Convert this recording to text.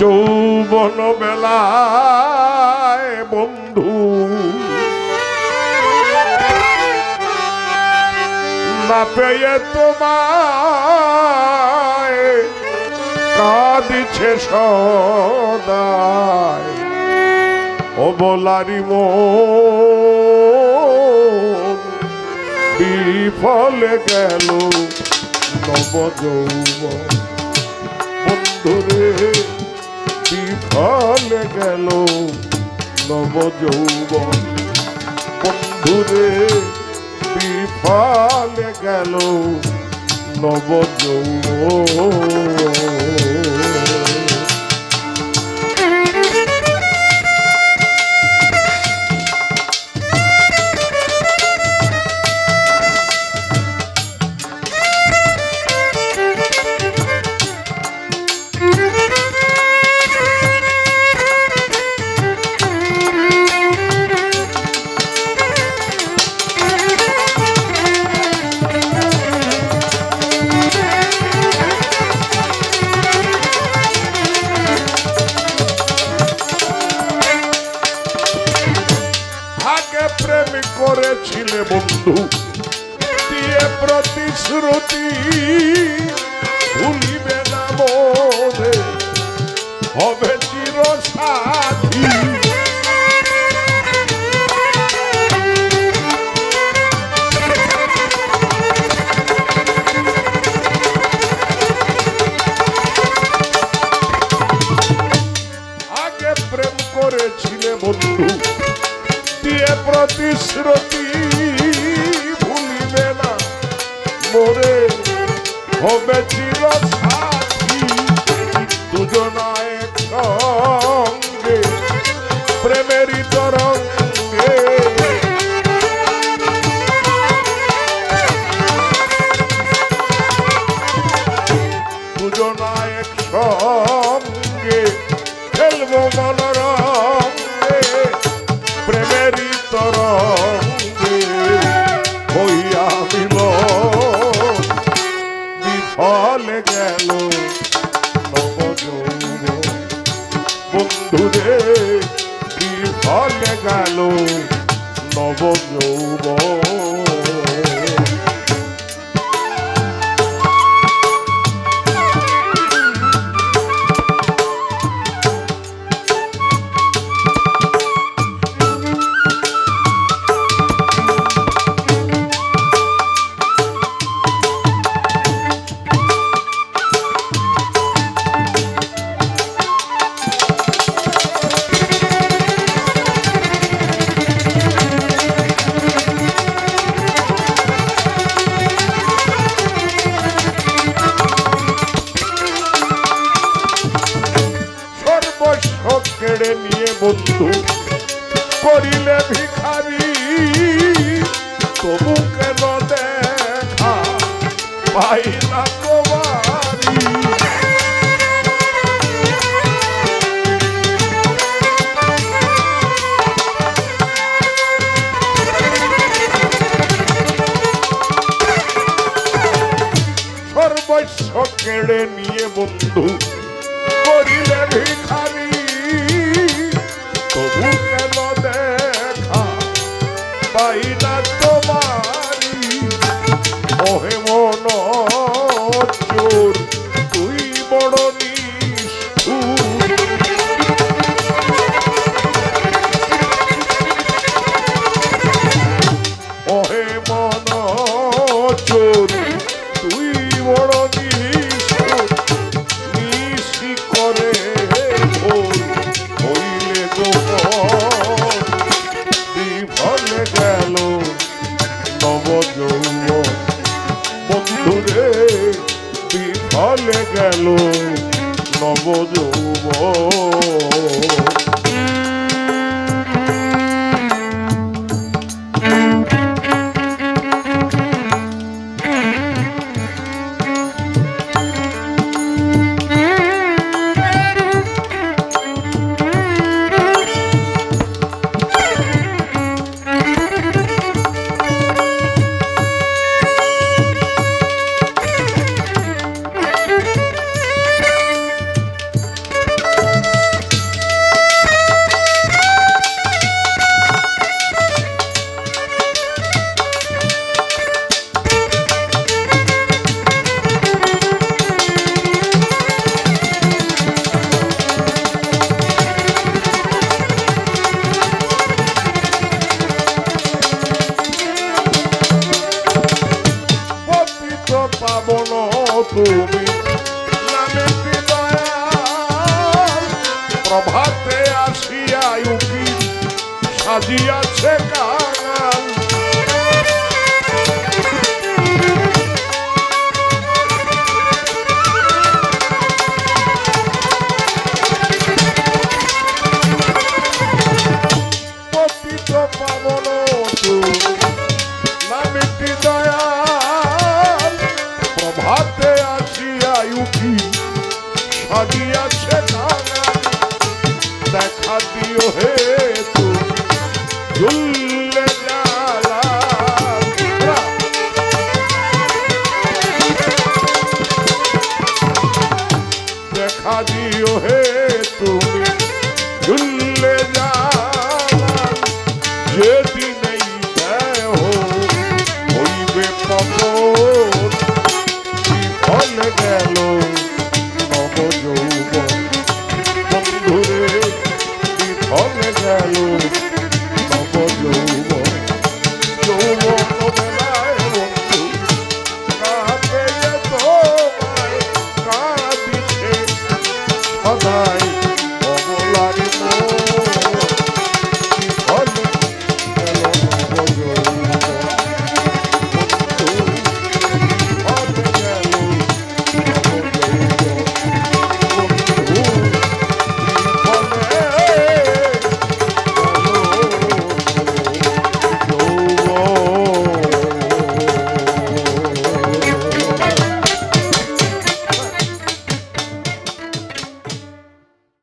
যৌবন বেলায় বন্ধু। না পেয়ে তোমায় কাঁদিছে সদায় ও বলারি বিফলে গেল নব যৌবন বন্ধুরে বিফলে গেল নব যৌবন বন্ধুরে বিফলে গেল নব যৌবন প্রেম করেছিলে বন্ধু। দিয়ে প্রতিশ্রুতি ভুলিবে না মনে হবে চির সাথী করেছিলে বন্ধু। প্রতিশ্রুতি ভুলিবে না মোরে হবে চির খেলব তরঙ্গে হইয়া মিল বিফলে গেল নবযৌব বন্ধুরে বিফলে গেল নবযৌব কেড়ে নিয়ে বন্ধু করিলে ভিখারি। তবু কেন দেখা পাই না কেড়ে পাবন তুমি। নামে প্রভাতে আসিয়া উকিল সাজিয়াছে কাঙাল। পাবন তুমি। নামে